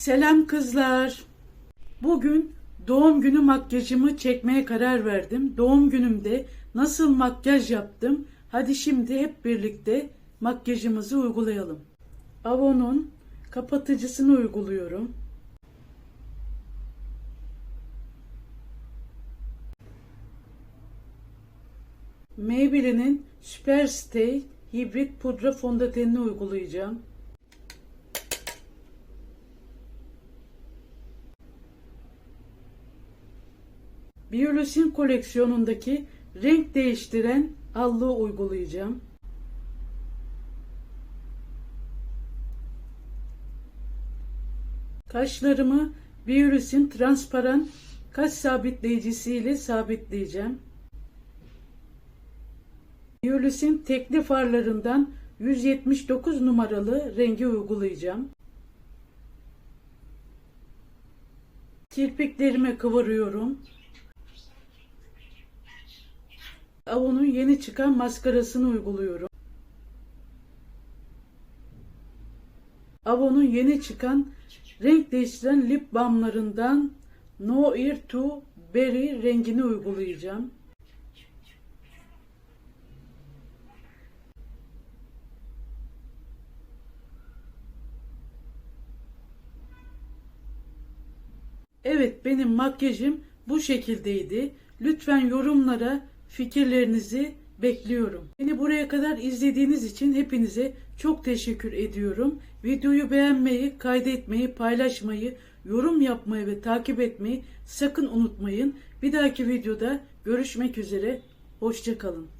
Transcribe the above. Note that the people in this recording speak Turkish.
Selam kızlar. Bugün doğum günü makyajımı çekmeye karar verdim. Doğum günümde nasıl makyaj yaptım? Hadi şimdi hep birlikte makyajımızı uygulayalım. Avon'un kapatıcısını uyguluyorum. Maybelline'in Superstay hibrit pudra fondötenini uygulayacağım. Biyolosin koleksiyonundaki renk değiştiren allığı uygulayacağım. Kaşlarımı Biyolosin transparan kaş sabitleyicisi ile sabitleyeceğim. Biyolosin tekli farlarından 179 numaralı rengi uygulayacağım. Kirpiklerime kıvırıyorum. Avon'un yeni çıkan maskarasını uyguluyorum. Avon'un yeni çıkan renk değiştiren lip balmlarından No Ear to Berry rengini uygulayacağım. Evet benim makyajım bu şekildeydi. Lütfen yorumlara fikirlerinizi bekliyorum. Beni buraya kadar izlediğiniz için hepinize çok teşekkür ediyorum. Videoyu beğenmeyi, kaydetmeyi, paylaşmayı, yorum yapmayı ve takip etmeyi sakın unutmayın. Bir dahaki videoda görüşmek üzere. Hoşçakalın.